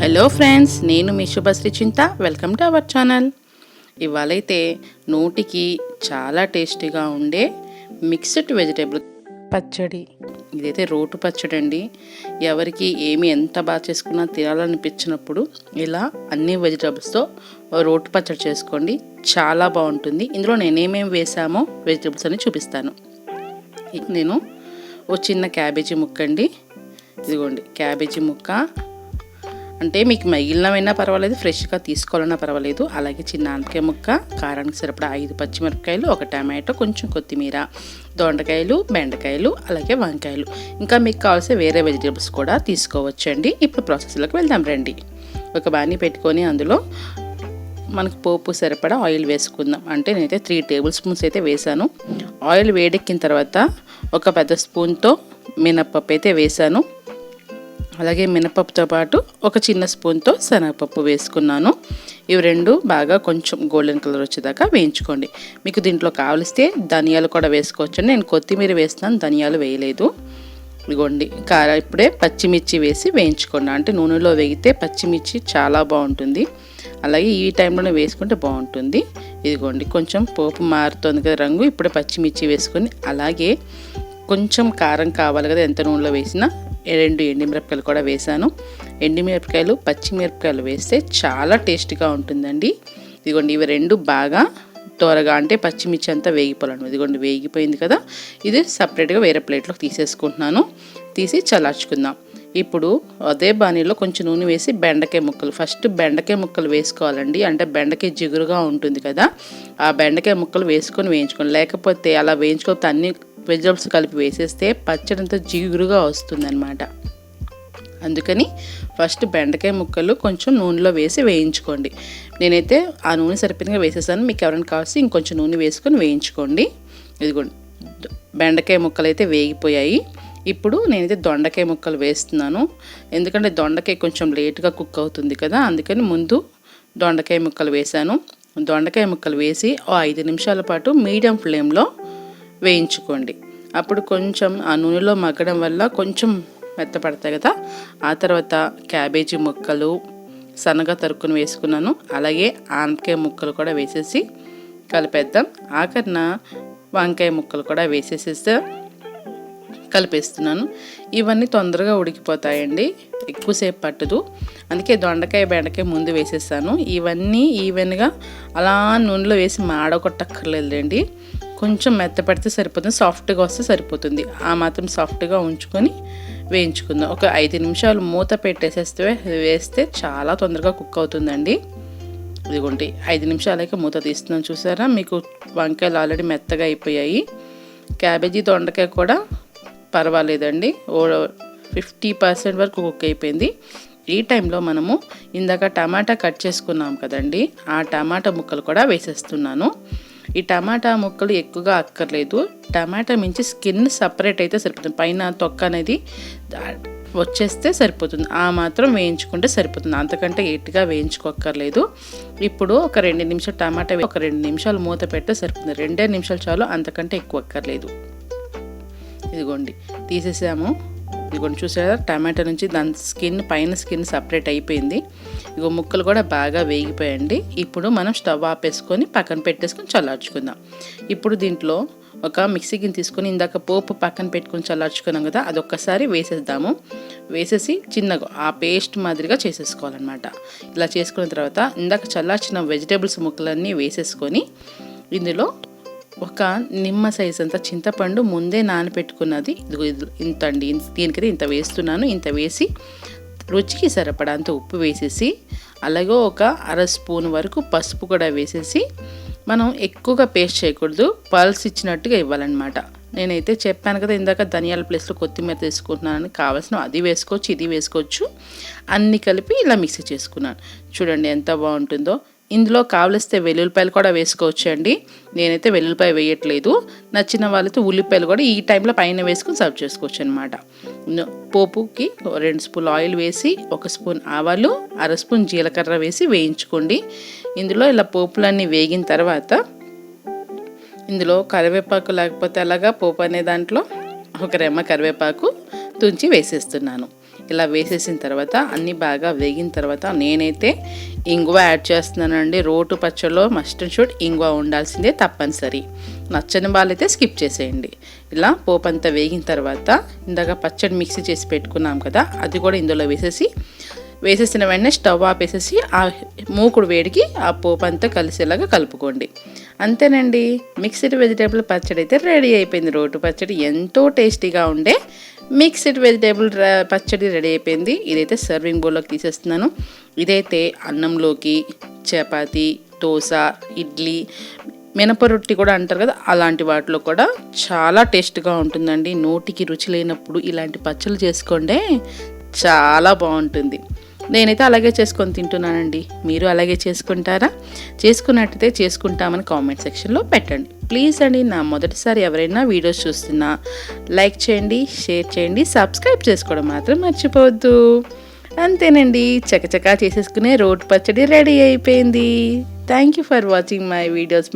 Hello friends నేను మీ Shubhashri Chinta. Welcome to our channel ఇవాళైతే నోటికి చాలా టేస్టీగా ఉండే మిక్స్డ్ వెజిటేబుల్. పచ్చడి. ఇదైతే రోటు పచ్చడి అండి ఎవరికి ఏమి ఎంత బాగా చేసుకున్నా తినాలనిపించినప్పుడు ఇలా అన్ని వెజిటేబుల్స్తో రోటు పచ్చడి చేసుకోండి. చాలా బాగుంటుంది. ఇందులో నేనేమేమి వేసామో వెజిటేబుల్స్ అని చూపిస్తాను. ఇక నేను ఓ చిన్న క్యాబేజీ ముక్క అండి ఇదిగోండి క్యాబేజీ ముక్క అంటే మీకు మిగిలినవైనా పర్వాలేదు ఫ్రెష్గా తీసుకోవాలన్నా పర్వాలేదు. అలాగే చిన్న ఆనపకాయ ముక్క కారానికి సరిపడా ఐదు పచ్చిమిరపకాయలు ఒక టమాటో కొంచెం కొత్తిమీర దొండకాయలు బెండకాయలు అలాగే వంకాయలు. ఇంకా మీకు కావాల్సిన వేరే వెజిటేబుల్స్ కూడా తీసుకోవచ్చండి. ఇప్పుడు ప్రాసెస్లోకి వెళ్దాం రండి. ఒక బాణీ పెట్టుకొని అందులో మనకు పోపు సరిపడా ఆయిల్ వేసుకుందాం. అంటే నేనైతే త్రీ టేబుల్ స్పూన్స్ అయితే వేసాను ఆయిల్ వేడెక్కిన తర్వాత ఒక పెద్ద స్పూన్తో మినప్పప్పు అయితే వేసాను అలాగే మినపప్పుతో పాటు ఒక చిన్న స్పూన్తో శనగపప్పు వేసుకున్నాను. ఇవి రెండు బాగా కొంచెం గోల్డెన్ కలర్ వచ్చేదాకా వేయించుకోండి. మీకు దీంట్లో కావలిస్తే ధనియాలు కూడా వేసుకోవచ్చు నేను కొత్తిమీర వేస్తున్నాను ధనియాలు వేయలేదు. ఇదిగోండి కార ఇప్పుడే పచ్చిమిర్చి వేసి వేయించుకోండి. అంటే నూనెలో వేగితే పచ్చిమిర్చి చాలా బాగుంటుంది. అలాగే ఈ టైంలోనే వేసుకుంటే బాగుంటుంది. ఇదిగోండి కొంచెం పోపు మారుతుంది కదా రంగు ఇప్పుడే పచ్చిమిర్చి వేసుకొని అలాగే కొంచెం కారం కావాలి కదా ఎంత నూనెలో వేసినా రెండు ఎండిమిరపకాయలు కూడా వేసాను ఎండిమిరపకాయలు పచ్చిమిరపకాయలు వేస్తే చాలా టేస్ట్గా ఉంటుందండి. ఇదిగోండి ఇవి రెండు బాగా త్వరగా అంటే పచ్చిమిర్చి అంతా వేగిపోవాలండి ఇదిగోండి వేగిపోయింది కదా. ఇది సపరేట్గా వేరే ప్లేట్లోకి తీసేసుకుంటున్నాను. తీసి చల్లార్చుకుందాం. ఇప్పుడు అదే బాణీలో కొంచెం నూనె వేసి బెండకాయ ముక్కలు. ఫస్ట్ బెండకాయ ముక్కలు వేసుకోవాలండి. అంటే బెండకాయ జిగురుగా ఉంటుంది కదా. ఆ బెండకాయ ముక్కలు వేసుకొని వేయించుకోండి. లేకపోతే అలా వేయించుకోకపోతే అన్ని వెజిటబుల్స్ కలిపి వేసేస్తే పచ్చడి అంతా జిగురుగా వస్తుందన్నమాట. అందుకని ఫస్ట్ బెండకాయ ముక్కలు కొంచెం నూనెలో వేసి వేయించుకోండి. నేనైతే ఆ నూనె సరిపోయినగా వేసేసాను. మీకు ఎవరైనా కావాల్సి ఇంకొంచెం నూనె వేసుకొని వేయించుకోండి. ఇదిగోండి. బెండకాయ ముక్కలు అయితే వేగిపోయాయి. ఇప్పుడు నేనైతే దొండకాయ ముక్కలు వేస్తున్నాను. ఎందుకంటే దొండకాయ కొంచెం లేట్గా కుక్ అవుతుంది కదా అందుకని ముందు దొండకాయ ముక్కలు వేశాను. దొండకాయ ముక్కలు వేసి ఓ ఐదు నిమిషాల పాటు మీడియం ఫ్లేమ్లో వేయించుకోండి. అప్పుడు కొంచెం ఆ నూనెలో మగ్గడం వల్ల కొంచెం మెత్తపడతాయి కదా. ఆ తర్వాత క్యాబేజీ ముక్కలు సన్నగా తరుక్కుని వేసుకున్నాను. అలాగే ఆనపకాయ ముక్కలు కూడా వేసేసి కలిపేద్దాం. ఆఖరిన వంకాయ ముక్కలు కూడా వేసేసేస్తే కలిపేస్తున్నాను. ఇవన్నీ తొందరగా ఉడికిపోతాయండి. ఎక్కువసేపు పట్టదు. అందుకే దొండకాయ బెండకాయ ముందు వేసేస్తాను. ఇవన్నీ ఈవెన్గా అలా నూనెలో వేసి మాడగొట్టక్కర్లేదండి కొంచెం మెత్తపడితే సరిపోతుంది సాఫ్ట్గా వస్తే సరిపోతుంది. ఆ మాత్రం సాఫ్ట్గా ఉంచుకొని వేయించుకుందాం. ఒక ఐదు నిమిషాలు మూత పెట్టేసేస్తే వేస్తే చాలా తొందరగా కుక్ అవుతుందండి. ఇదిగోండి ఐదు నిమిషాలకే మూత తీస్తున్నాం చూసారా? మీకు వంకాయలు ఆల్రెడీ మెత్తగా అయిపోయాయి. క్యాబేజీ దొండకాయ కూడా పర్వాలేదండి. ఓ ఫిఫ్టీ పర్సెంట్ వరకు కుక్ అయిపోయింది. ఈ టైంలో మనము ఇందాక టమాటా కట్ చేసుకున్నాం కదండి ఆ టమాటా ముక్కలు కూడా వేసేస్తున్నాను. ఈ టమాటా ముక్కలు ఎక్కువగా అక్కర్లేదు. టమాటా మించి స్కిన్ సపరేట్ అయితే సరిపోతుంది. పైన తొక్క అనేది వచ్చేస్తే సరిపోతుంది. ఆ మాత్రం వేయించుకుంటే సరిపోతుంది. అంతకంటే ఎట్టుగా వేయించుకోక్కర్లేదు. ఇప్పుడు ఒక రెండు నిమిషాలు టమాటా ఒక రెండు నిమిషాలు మూత పెడితే సరిపోతుంది. రెండే నిమిషాలు చాలు అంతకంటే ఎక్కువ అక్కర్లేదు ఇదిగోండి తీసేసాము. ఇదిగోండి చూసారా? టమాటా నుంచి దాని స్కిన్ పైన స్కిన్ సపరేట్ అయిపోయింది. ఇగో ముక్కలు కూడా బాగా వేగిపోయండి. ఇప్పుడు మనం స్టవ్ ఆపేసుకొని పక్కన పెట్టేసుకొని చల్లార్చుకుందాం. ఇప్పుడు దీంట్లో ఒక మిక్సీ గిన్నె తీసుకొని ఇందాక పోపు పక్కన పెట్టుకొని చల్లార్చుకున్నాం కదా అది ఒక్కసారి వేసేద్దాము. వేసేసి చిన్నగా ఆ పేస్ట్ మాదిరిగా చేసేసుకోవాలన్నమాట. ఇలా చేసుకున్న తర్వాత ఇందాక చల్లార్చిన వెజిటేబుల్స్ ముక్కలన్నీ వేసేసుకొని ఇందులో ఒక నిమ్మ సైజ్ అంత చింతపండు ముందే నానబెట్టుకున్నది ఇదిగో ఇది ఇంత అండి దీనికైతే ఇంత వేస్తున్నాను. ఇంత వేసి రుచికి సరిపడంత ఉప్పు వేసేసి అలాగే ఒక అర స్పూన్ వరకు పసుపు కూడా వేసేసి మనం ఎక్కువగా పేస్ట్ చేయకూడదు. పల్స్ ఇచ్చినట్టుగా ఇవ్వాలన్నమాట. నేనైతే చెప్పాను కదా ఇందాక ధనియాల ప్లేస్లో కొత్తిమీర తీసుకుంటున్నానని కావాల్సిన అది వేసుకోవచ్చు ఇది వేసుకోవచ్చు. అన్నీ కలిపి ఇలా మిక్సీ చేసుకున్నాను. చూడండి ఎంత బాగుంటుందో. ఇందులో కావలిస్తే వెల్లుల్లిపాయలు కూడా వేసుకోవచ్చు అండి నేనైతే వెల్లుల్లిపాయ వేయట్లేదు. నచ్చిన వాళ్ళతో ఉల్లిపాయలు కూడా ఈ టైంలో పైన వేసుకొని సర్వ్ చేసుకోవచ్చు అనమాట పోపుకి రెండు స్పూన్ ఆయిల్ వేసి ఒక స్పూన్ ఆవాలు అర స్పూన్ జీలకర్ర వేసి వేయించుకోండి. ఇందులో ఇలా పోపులన్నీ వేగిన తర్వాత ఇందులో కరివేపాకు లేకపోతే అలాగా పోపు అనే దాంట్లో ఒక రెమ్మ కరివేపాకు తుంచి వేసేస్తున్నాను. ఇలా వేసేసిన తర్వాత అన్నీ బాగా వేగిన తర్వాత నేనైతే ఇంగువ యాడ్ చేస్తున్నానండి. రోటు పచ్చలో మస్ట్ అండ్ షుడ్ ఇంగువ ఉండాల్సిందే తప్పనిసరి. నచ్చని వాళ్ళైతే స్కిప్ చేసేయండి. ఇలా పోపు అంతా వేగిన తర్వాత ఇందాక పచ్చడి మిక్సీ చేసి పెట్టుకున్నాం కదా అది కూడా ఇందులో వేసేసి వేసేసిన వెంటనే స్టవ్ ఆపేసేసి ఆ మూకుడు వేడికి ఆ పోపు అంతా కలిసేలాగా కలుపుకోండి. అంతేనండి. మిక్స్డ్ వెజిటేబుల్ పచ్చడి అయితే రెడీ అయిపోయింది. రోటు పచ్చడి ఎంతో టేస్టీగా ఉండే మిక్స్డ్ వెజిటేబుల్ పచ్చడి రెడీ అయిపోయింది. ఇదైతే సర్వింగ్ బౌల్లోకి తీసేస్తున్నాను. ఇదైతే అన్నంలోకి చపాతి దోశ ఇడ్లీ మినప రొట్టి కూడా అంటారు కదా అలాంటి వాటిలో కూడా చాలా టేస్ట్గా ఉంటుందండి. నోటికి రుచి లేనప్పుడు ఇలాంటి పచ్చళ్ళు చేసుకోండి చాలా బాగుంటుంది. నేనైతే అలాగే చేసుకొని తింటున్నానండి. మీరు అలాగే చేసుకుంటారా? చేసుకున్నట్టయితే చేసుకుంటామని కామెంట్ సెక్షన్లో పెట్టండి. ప్లీజ్ అండి నా మొదటిసారి ఎవరైనా వీడియోస్ చూస్తున్నా లైక్ చేయండి షేర్ చేయండి సబ్స్క్రైబ్ చేసుకోవడం మాత్రం మర్చిపోవద్దు. అంతేనండి చకచకా చేసేసుకునే రోడ్ పచ్చడి రెడీ అయిపోయింది. Thank you for watching my videos